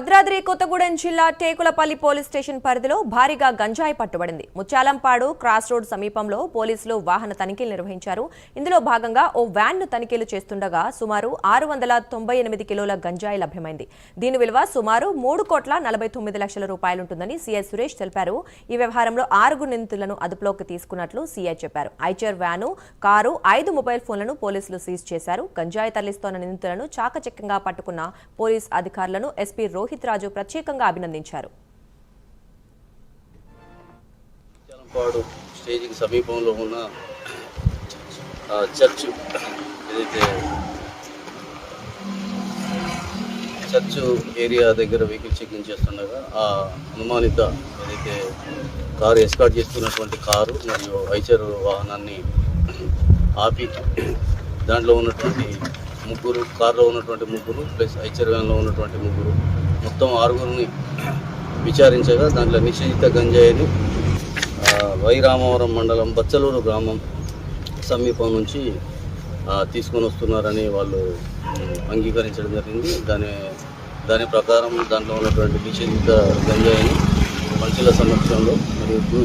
భద్రాద్రి కొత్తగూడెం జిల్లా Tekulapalli police station పరిధిలో భారీగా గంజాయి పట్టుబడింది. ముత్యాలంపాడు క్రాస్ రోడ్ సమీపంలో పోలీసులు వాహన తనిఖీలు నిర్వహించారు. ఇందులో భాగంగా ఓ వ్యాన్ను తనిఖీలు చేస్తుండగా సుమారు ఆరు వందల తొంభై ఎనిమిది కిలోల గంజాయి లభ్యమైంది. దీని విలువ సుమారు మూడు కోట్ల నలభై తొమ్మిది లక్షల రూపాయలుంటుందని సీఐ సురేష్ తెలిపారు. ఈ వ్యవహారంలో ఆరుగు నిందితులను అదుపులోకి తీసుకున్నట్లు సీఐ చెప్పారు. ఐచర్ వ్యాను కారు ఐదు మొబైల్ ఫోన్లను పోలీసులు సీజ్ చేశారు. గంజాయి తరలిస్తోన్న నిందితులను చాకచక్యంగా పట్టుకున్న పోలీస్ అధికారులను ఎస్పీ రోహిత్ రాజు ప్రత్యేకంగా అభినందించారు. స్టేజ్కి సమీపంలో ఉన్న ఆ, చర్చ్ ఏదైతే చర్చ్ ఏరియా దగ్గర వెహికల్ చెకింగ్ చేస్తుండగా ఆ అనుమానిత ఏదైతే కారు ఎస్కాట్ చేస్తున్నటువంటి కారు మరియు వైచర్ వాహనాన్ని ఆపి దాంట్లో ఉన్నటువంటి ముగ్గురు కారులో ఉన్నటువంటి ముగ్గురు ప్లస్ ఐచర్ వ్యాన్లో ఉన్నటువంటి ముగ్గురు. మొత్తం ఆరుగురిని విచారించగా దాంట్లో నిషేధిత గంజాయిని వైరామవరం వై రామవరం మండలం బచ్చలూరు గ్రామం సమీపం నుంచి తీసుకొని వస్తున్నారని వాళ్ళు అంగీకరించడం జరిగింది. దాని దాని ప్రకారం దాంట్లో ఉన్నటువంటి నిషేధిత గంజాయిని మనుషుల సమక్షంలో మరియు బ్లూ